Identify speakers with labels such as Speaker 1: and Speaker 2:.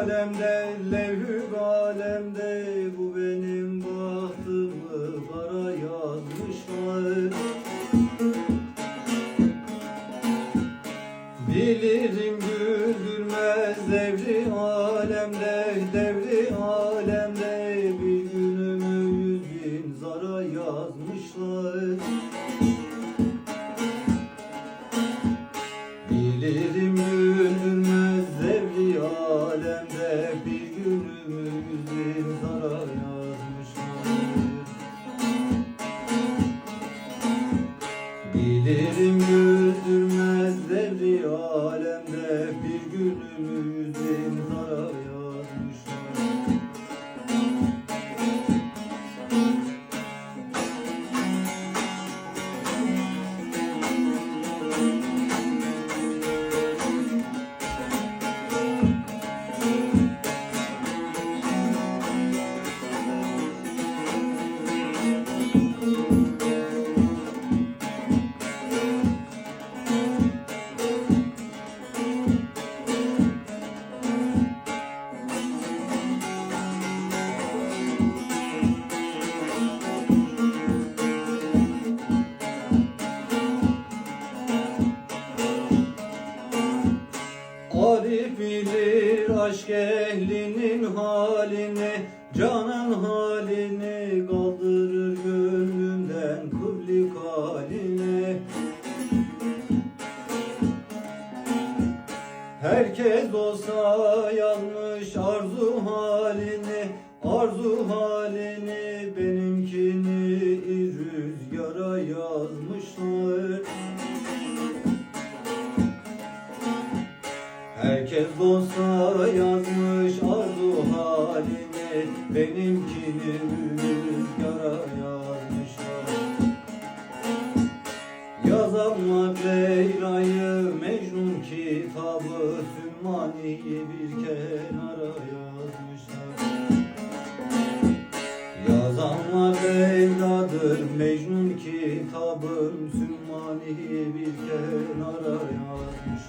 Speaker 1: alemde, levhü alemde Bu benim bahtımı kara yazmışlar. Bilirim güldürmez devri alemde, devri alemde. Bir günümü yüz bin zara yazmışlar. Bilirim güldürmez zara yazmışlar Bilirim güldürmez devri alemde Bir günümü aşk ehlinin halini Canan halini kaldırır gönlümden kıblik haline. Herkes olsa yazmış arzu halini Arzu halini Herkes olsa yazmış arzu halini Benimkini rüzgara yazmışlar. Yazanlar Leyla'yı Mecnun kitabı Sümmani'yi bir kenara yazmışlar. Yazanlar Leyla'dır Mecnun kitabı Sümmani'yi bir kenara yazmışlar